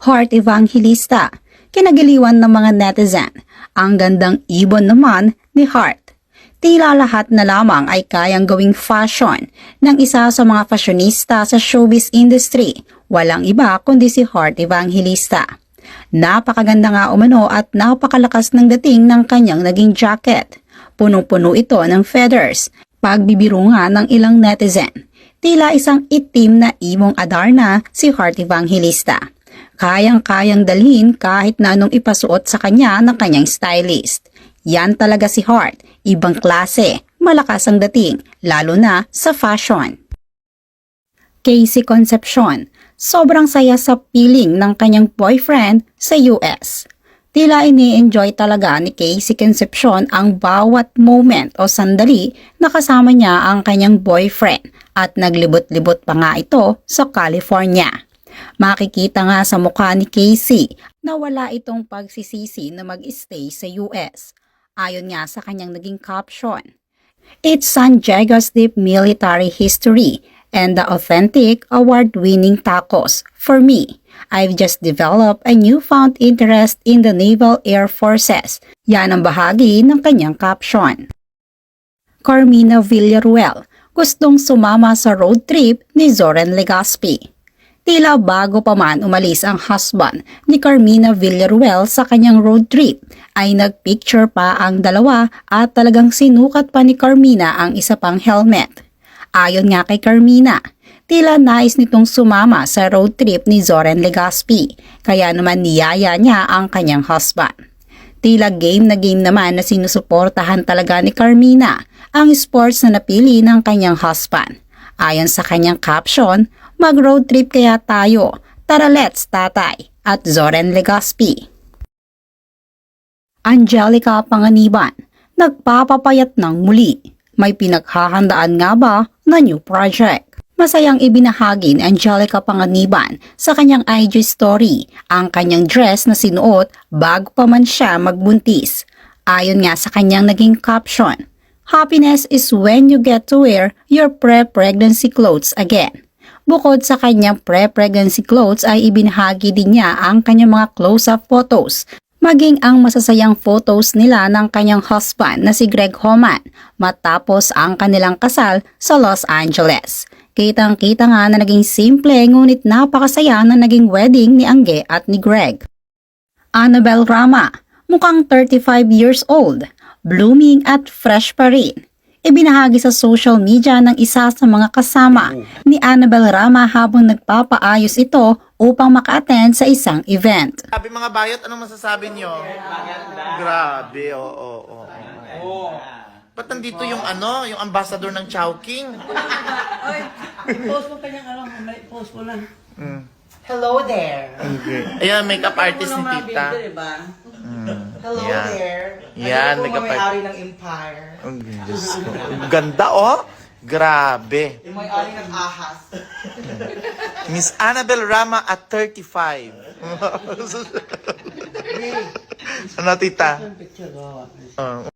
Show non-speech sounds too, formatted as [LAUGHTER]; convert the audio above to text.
Heart Evangelista, kinagiliwan ng mga netizen. Ang gandang ibon naman ni Heart. Tila lahat na lamang ay kayang gawing fashion ng isa sa mga fashionista sa showbiz industry. Walang iba kundi si Heart Evangelista. Napakaganda nga umano at napakalakas ng dating ng kanyang naging jacket. Punong-puno ito ng feathers. Pagbibiro nga ng ilang netizen. Tila isang itim na imong Adarna si Heart Evangelista. Kayang-kayang dalhin kahit na anong ipasuot sa kanya ng kanyang stylist. Yan talaga si Heart, ibang klase, malakas ang dating, lalo na sa fashion. Casey Concepcion, sobrang saya sa piling ng kanyang boyfriend sa US. Tila ini-enjoy talaga ni Casey Concepcion ang bawat moment o sandali na kasama niya ang kanyang boyfriend at naglibot-libot pa nga ito sa California. Makikita nga sa mukha ni Casey na wala itong pagsisisi na mag-stay sa US. Ayon nga sa kanyang naging caption, It's San Diego's deep military history and the authentic award-winning tacos. For me, I've just developed a newfound interest in the Naval Air Forces. Yan ang bahagi ng kanyang caption. Carmina Villaruel, gustong sumama sa road trip ni Zoren Legaspi. Tila bago pa man umalis ang husband ni Carmina Villaruel sa kanyang road trip, ay nagpicture pa ang dalawa at talagang sinukat pa ni Carmina ang isa pang helmet. Ayon nga kay Carmina, tila nais nitong sumama sa road trip ni Zoren Legaspi, kaya naman niyaya niya ang kanyang husband. Tila game na game naman na sinusuportahan talaga ni Carmina ang sports na napili ng kanyang husband. Ayon sa kanyang caption, mag-road trip kaya tayo, tara let's tatay, at Zoren Legaspi. Angelica Panganiban, nagpapapayat ng muli. May pinaghahandaan nga ba na new project? Masayang ibinahagi ni Angelica Panganiban sa kanyang IG story ang kanyang dress na sinuot bago pa man siya magbuntis. Ayon nga sa kanyang naging caption, Happiness is when you get to wear your pre-pregnancy clothes again. Bukod sa kanyang pre-pregnancy clothes ay ibinahagi din niya ang kanyang mga close-up photos maging ang masasayang photos nila ng kanyang husband na si Greg Homan matapos ang kanilang kasal sa Los Angeles. Kitang-kita nga na naging simple ngunit napakasaya na naging wedding ni Angge at ni Greg. Annabel Rama, mukhang 35 years old, blooming at fresh pa rin. Ibinahagi sa social media ng isa sa mga kasama ni Annabel Rama habang nagpapaayos ito upang maka-attend sa isang event. Sabi mga bayot, anong masasabi nyo? Grabe, oo, oo, oo. Ba't nandito yung ano, yung ambassador ng Chowking? Post mo kanyang ano, may post mo lang. Mm. Hello there. Ayan, makeup artist ni Tita. diba? Hello Yan. there. Yan, Ano po nagkapag- may-ari ng Empire? Ang Diyos ko. Ang Ganda, oh! Grabe. Yung may-ari ng Ahas. [LAUGHS] Miss Annabel Rama at 35. [LAUGHS] [LAUGHS] ano, tita? Picture, oh. Oh.